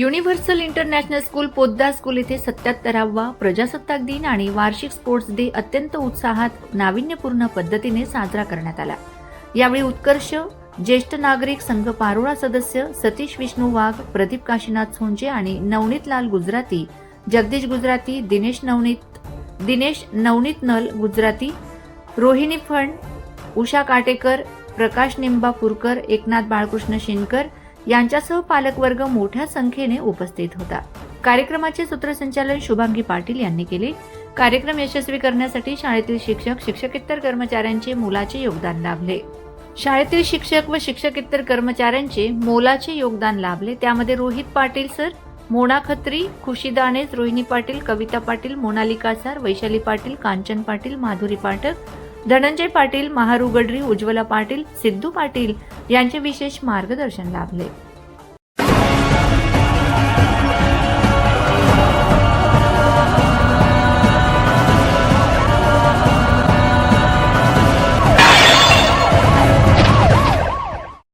Universal international school Poddar school येथे सत्याहत्तरावा प्रजासत्ताक दिन आणि वार्षिक स्पोर्ट्स डे अत्यंत उत्साहात नाविन्यपूर्ण पद्धतीने साजरा करण्यात आला. यावेळी उत्कर्ष ज्येष्ठ नागरिक संघ पारोळा सदस्य सतीश विष्णू वाघ प्रदीप काशीनाथ सोंजे आणि नवनीत लाल गुजराती जगदीश गुजराती दिनेश नवनीत दिनेश नवनीत नल गुजराती रोहिणी फंड उषा काटेकर प्रकाश निंबापूरकर एकनाथ बाळकृष्ण शिनकर यांच्यासह पालकवर्ग मोठ्या संख्येने उपस्थित होता. कार्यक्रमाचे सूत्रसंचालन शुभांगी पाटील यांनी केले. कार्यक्रम यशस्वी करण्यासाठी शाळेतील शिक्षक शिक्षकेतर कर्मचाऱ्यांचे मोलाचे योगदान लाभले. शाळेतील शिक्षक व शिक्षकेतर कर्मचाऱ्यांचे मोलाचे योगदान लाभले. त्यामध्ये रोहित पाटील सर मोना खत्री खुशी दाणेज रोहिणी पाटील कविता पाटील मोनालिका सर वैशाली पाटील कांचन पाटील माधुरी पाठक धनंजय पाटील महारुगडरी उज्ज्वला पाटील सिद्धू पाटील यांचे विशेष मार्गदर्शन लाभले.